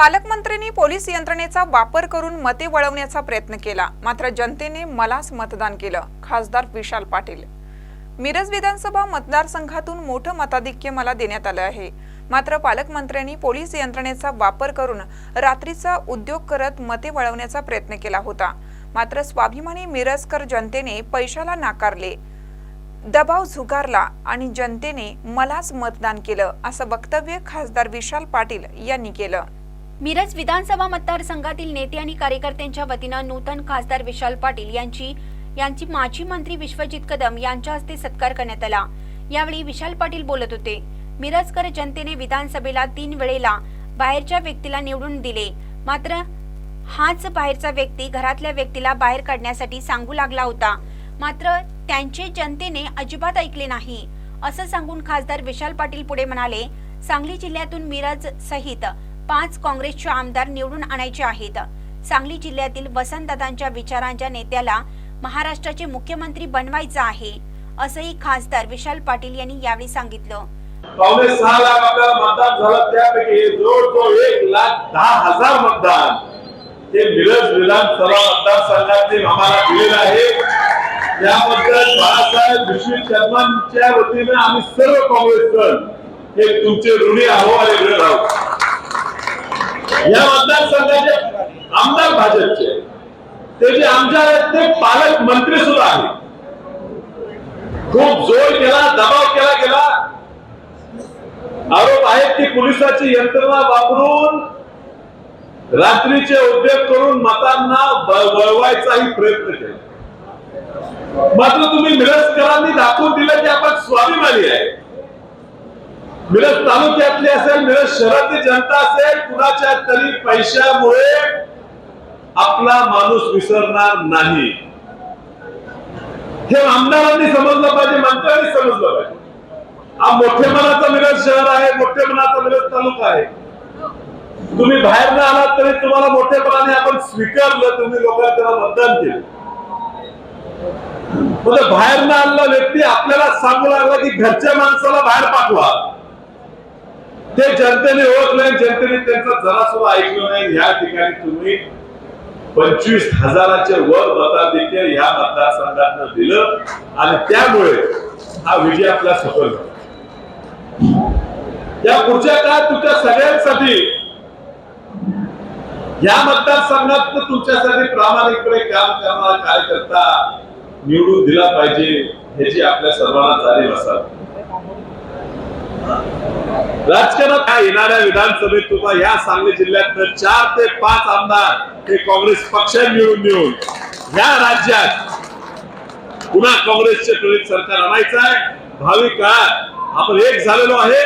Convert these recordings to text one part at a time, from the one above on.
पालकमंत्र्यांनी पोलीस यंत्रणेचा वापर करून मते वळवण्याचा प्रयत्न केला. मात्र जनतेने मलाच मतदान केलं खासदार विशाल पाटील. मिरज विधानसभा मतदारसंघातून मोठं मताधिक्य मला देण्यात आलं आहे. मात्र पालकमंत्र्यांनी पोलीस यंत्रणेचा वापर करून रात्रीचा उद्योग करत मते वळवण्याचा प्रयत्न केला होता. मात्र स्वाभिमानी मिरजकर जनतेने पैशाला नाकारले दबाव झुगारला आणि जनतेने मलाच मतदान केलं असं वक्तव्य खासदार विशाल पाटील यांनी केलं. मिरज विधानसभा मतदारसंघातील नेते आणि कार्यकर्त्यांच्या वतीनं नूतन खासदार विशाल पाटील यांची यांची माजी मंत्री विश्वजित कदम यांच्या हस्ते सत्कार करण्यात आला. यावेळी विशाल पाटील बोलत होते. मिरजकर जनतेने विधानसभेला तीन वेळेला बाहेरच्या व्यक्तीला निवडून दिले. मात्र हाच बाहेरचा व्यक्ती घरातल्या व्यक्तीला बाहेर काढण्यासाठी सांगू लागला होता. मात्र त्यांचे जनतेने अजिबात ऐकले नाही. असं सांगून खासदार विशाल पाटील पुढे म्हणाले सांगली जिल्ह्यातून मिरज सहित पाच काँग्रेसचे आमदार निवडून आणायचे आहेत. सांगली जिल्ह्यातील वसंतदादांच्या विचारांच्या नेत्याला महाराष्ट्राचे मुख्यमंत्री बनवायचं आहे असंही खासदार विशाल पाटील यांनी यावेळी सांगितलं. पावणे सहा लाख आपल्याला मतदान झालं त्यापैकी जवळजवळ एक लाख दहा हजार मतदान. हे मिरज विधानसभा मतदारसंघातले आम्हाला दिलेलं आहे. त्याबद्दल बाळासाहेब विश्व शर्मांच्या वतीने आम्ही सर्व काँग्रेस हे तुमचे ऋणी आहो आणि ऋण आहोत. या मतदारसंघाचे आमदार भाजपचे. ते जे आमदार ते पालक मंत्री सुद्धा आहेत. खूप जोर केला दबाव केला गेला आरोप आहेत की पोलिसाची यंत्रणा वापरून रात्रीचे उद्योग करून मतांना वळवायचाही प्रयत्न केला. मात्र तुम्ही मिरजकरांनी दाखवून दिलं की आपण स्वाभिमानी आहे. मिरज तालुक्यातली असेल मिरज शहरातली जनता असेल कुणाच्या तरी पैशामुळे आपला माणूस विसरणार नाही. हे आमदारांनी समजलं पाहिजे मंत्र्यांनी समजलं पाहिजे. हा मोठे मनाचा मिरज शहर आहे मोठे मनाचा मिरज तालुका आहे. तुम्ही बाहेर न आलात तरी तुम्हाला मोठेपणाने आपण स्वीकारलं तुम्ही लोकांना त्याला मतदान केलं. म्हणजे बाहेर न आणला व्यक्ती आपल्याला सांगू लागला की घरच्या माणसाला बाहेर पाठवा. ते जनतेने ओळखलं जनतेने त्यांचा जरा सुद्धा ऐकलं नाही या ठिकाणी तुम्ही पंचवीस हजाराच्या वर मताधिक्य या मतदारसंघात दिलं आणि त्यामुळे हा विजय आपला सफल झाला. या पुढच्या काळात तुमच्या सगळ्यांसाठी या मतदारसंघात तुमच्यासाठी प्रामाणिकपणे काम करणारा कार्यकर्ता निवडून दिला पाहिजे ह्याची आपल्या सर्वांना जाणीव असावी राजकारणात काय येणाऱ्या विधानसभेत तुला या सांगली जिल्ह्यातनं चार ते पाच आमदार हे काँग्रेस पक्षात मिळून मिळून या राज्यात पुन्हा काँग्रेसचे प्रणित सरकार आणायचं आहे. भावी काळात आपण एक झालेलो आहे.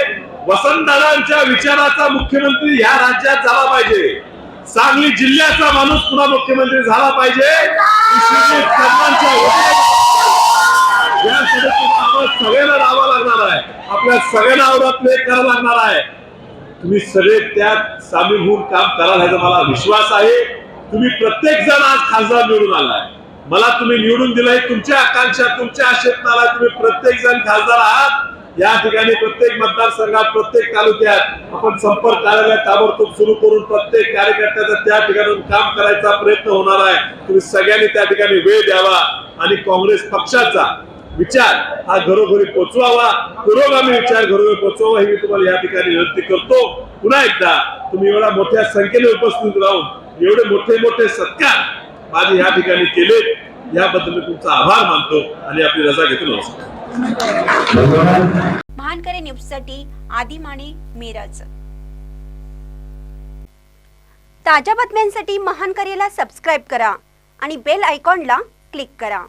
वसंतदादांच्या विचाराचा मुख्यमंत्री या राज्यात झाला पाहिजे. सांगली जिल्ह्याचा माणूस पुन्हा मुख्यमंत्री झाला पाहिजे. सगळ्यांना राहावा लागणार आहे. आपल्या सगळ्यांना आवरातले करावं लागणार आहे. तुम्ही सगळे त्यात सामील होऊन काम कराल ह्याचा मला विश्वास आहे. तुम्ही प्रत्येक जण आज खासदार निवडून आलाय. मला तुम्ही निवडून दिलाय तुमच्या आकांक्षा तुमच्या आशेत तुम्ही प्रत्येक जण खासदार आहात. या ठिकाणी प्रत्येक मतदारसंघात प्रत्येक तालुक्यात आपण संपर्क कार्यालय ताबडतोब सुरू करून प्रत्येक कार्यकर्त्याचा त्या ठिकाणी काम करायचा प्रयत्न होणार आहे. तुम्ही सगळ्यांनी त्या ठिकाणी वेळ द्यावा आणि काँग्रेस पक्षाचा विचार हा घरोघरी पोचवावा. पुरोगामी विचार घरोघरी पोचवावा ही मी तुम्हाला या ठिकाणी विनंती करतो. पुन्हा एकदा तुम्ही एवढ्या मोठ्या संख्येने उपस्थित राहून एवढे मोठे मोठे सत्कार माझे या ठिकाणी केले याबद्दल मी तुमचा आभार मानतो आणि आपली रजा घेतो. नमस्कार. महानकरे न्यूजसाठी आदी माने मिरज ताज्या बातम्यांसाठी महानकरेला सबस्क्राईब करा आणि बेल आयकॉनला क्लिक करा.